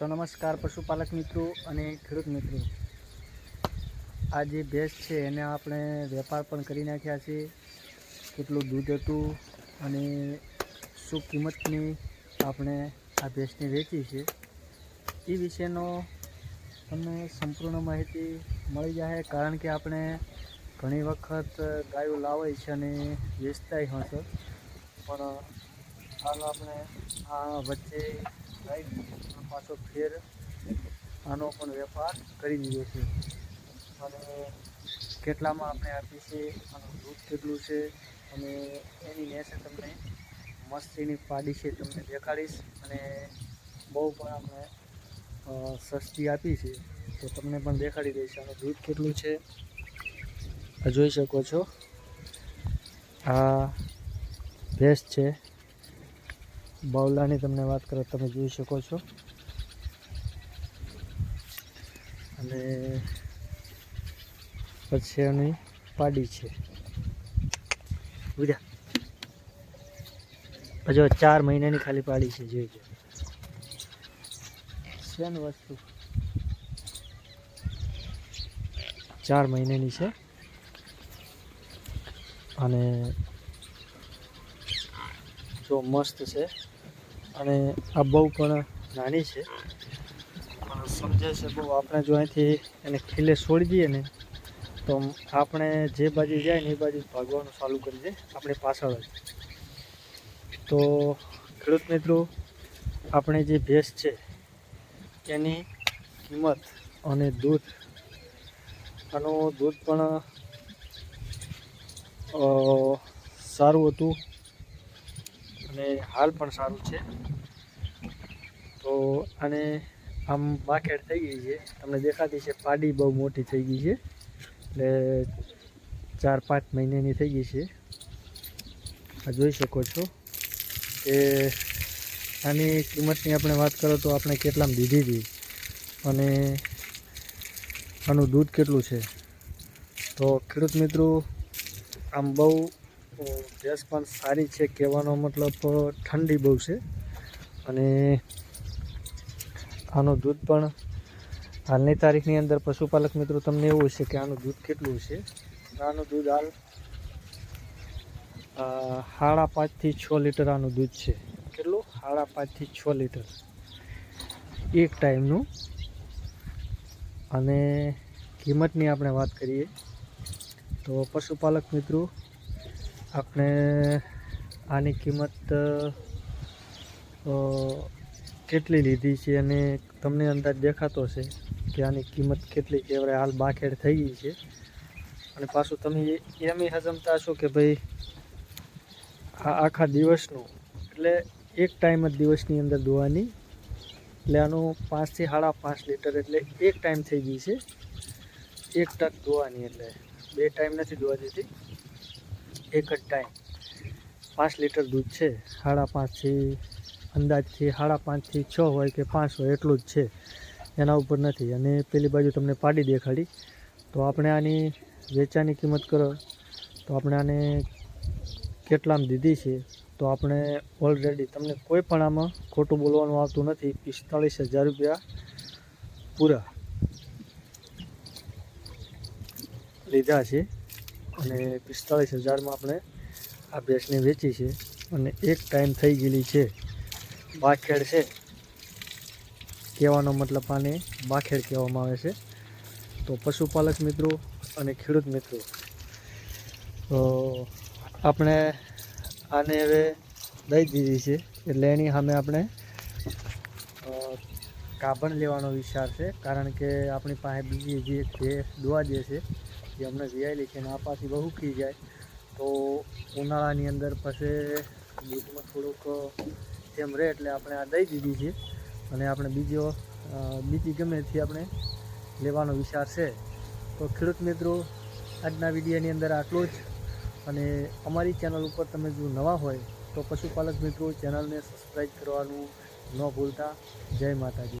તો નમસ્કાર પશુપાલક મિત્રો અને ખેડૂત મિત્રો. આ જે ભેંસ છે એને આપણે વેપાર પણ કરી નાખ્યા છે. કેટલું દૂધ હતું અને શું કિંમતની આપણે આ ભેંસને વેચી છે. એ વિશેનો તમને સંપૂર્ણ માહિતી મળી જાય કારણ કે આપણે ઘણી વખત ગાયો લાવે છે અને વેચતાય છે. પણ હાલ આપણે આ વચ્ચે પણ પાછો ફેર આનો પણ વેપાર કરી દીધો છે. અને કેટલામાં આપણે આપીએ છીએ, આનું દૂધ કેટલું છે, અને એની નેસે તમને મસ્તીની પાડી છે તમને દેખાડીશ. અને બહુ પણ આપણે સસ્તી આપી છે. તો તમને પણ દેખાડી દઈશ આનું દૂધ કેટલું છે. જોઈ શકો છો. આ ભેંસ છે. બાવલાની તમને વાત કરો તમે જોઈ શકો છો. અને પછી એની પાડી છે. બુધા હજુ ચાર મહિનાની ખાલી પાડી છે, જોઈ છે ને વસ્તુ? ચાર મહિનાની છે. અને જો મસ્ત છે. અને આ બહુ પણ નાની છે. પણ સમજે છે, બહુ આપણે જો અહીંથી એને ખીલે છોડી દઈએ ને, તો આપણે જે બાજુ જાય ને એ બાજુ ભાગવાનું ચાલુ કરી દે, આપણે પાછળ જ. તો ખેડૂત મિત્રો, આપણે જે ભેંસ છે, એની કિંમત અને દૂધ, આનું દૂધ પણ સારું હતું અને હાલ પણ સારું છે. તો આને આમ બાકેડ થઈ ગઈ છે. તમને દેખાતી છે પાડી બહુ મોટી થઈ ગઈ છે. એટલે ચાર, પાંચ મહિનાની થઈ ગઈ છે. આ જોઈ શકો છો કે આની કિંમતની આપણે વાત કરો તો આપણે કેટલામાં દીધી હતી અને આનું દૂધ કેટલું છે? તો ખેડૂત મિત્રો, આમ બહુ ભેંસ પણ સારી છે કહેવાનો મતલબ ઠંડી બહુ છે. અને આનું દૂધ પણ હાલની તારીખની અંદર પશુપાલક મિત્રો, તમને એવું હશે કે આનું દૂધ કેટલું છે આનું દૂધ હાલ સાડા પાંચથી છ લીટર આનું દૂધ છે. કેટલું? સાડા પાંચથી છ લીટર. એક ટાઈમનું. અને કિંમતની આપણે વાત કરીએ, તો પશુપાલક મિત્રો, આપણે આની કિંમત કેટલી લીધી છે અને તમને અંદાજ દેખાતો છે કે આની કિંમત કેટલી કહેવાય હાલ બાખેડ થઈ ગઈ છે. અને પાછું તમે એમ હજમતા છો કે ભાઈ આ આખા દિવસનું, એટલે એક ટાઈમ જ દિવસની અંદર દોવાની. એટલે આનું પાંચથી સાડા પાંચ લીટર એટલે એક ટાઈમ થઈ ગઈ છે. એક ટક દોવાની એટલે. બે ટાઈમ નથી દોવા દીધી એક જ ટાઈમ પાંચ લીટર દૂધ છે. સાડા પાંચથી અંદાજથી સાડા પાંચથી છ હોય કે પાંચ હોય એટલું જ છે. એના ઉપર નથી. અને પેલી બાજુ તમને પાડી દેખાડી. તો આપણે આની વેચાની કિંમત કરો. તો આપણે આને કેટલામાં દીધી છે? તો આપણે ઓલરેડી તમને કોઈ પણ આમાં ખોટું બોલવાનું આવતું નથી. પિસ્તાળીસ હજાર રૂપિયા પૂરા લીધા છે. અને પિસ્તાળીસ હજારમાં આપણે આ ભેંસને વેચી છે. અને એક ટાઈમ થઈ ગયેલી છે. બાખેડ છે. કહેવાનો મતલબ આને બાખેડ કહેવામાં આવે છે. તો પશુપાલક મિત્રો અને ખેડૂત મિત્રો આપણે આને હવે દઈ દીધી છે. એટલે એની સામે આપણે કાબણ લેવાનો વિચાર છે. કારણ કે આપણી પાસે બીજી જે ભેંસ જે છે જે અમને વિયાયેલી છે અને આપાથી બહુ ખી જાય. તો ઉનાળાની અંદર પછી દૂધમાં થોડુંક તેમ રહે એટલે આપણે આ દઈ દીધી છે. અને આપણે બીજો બીજી ગમે તે આપણે લેવાનો વિચાર છે. તો ખેડૂત મિત્રો, આજના વિડીયોની અંદર આટલો જ. અને અમારી ચેનલ ઉપર તમે જો નવા હોય, તો પશુપાલક મિત્રો ચેનલને સબસ્ક્રાઈબ કરવાનું ન ભૂલતા. જય માતાજી.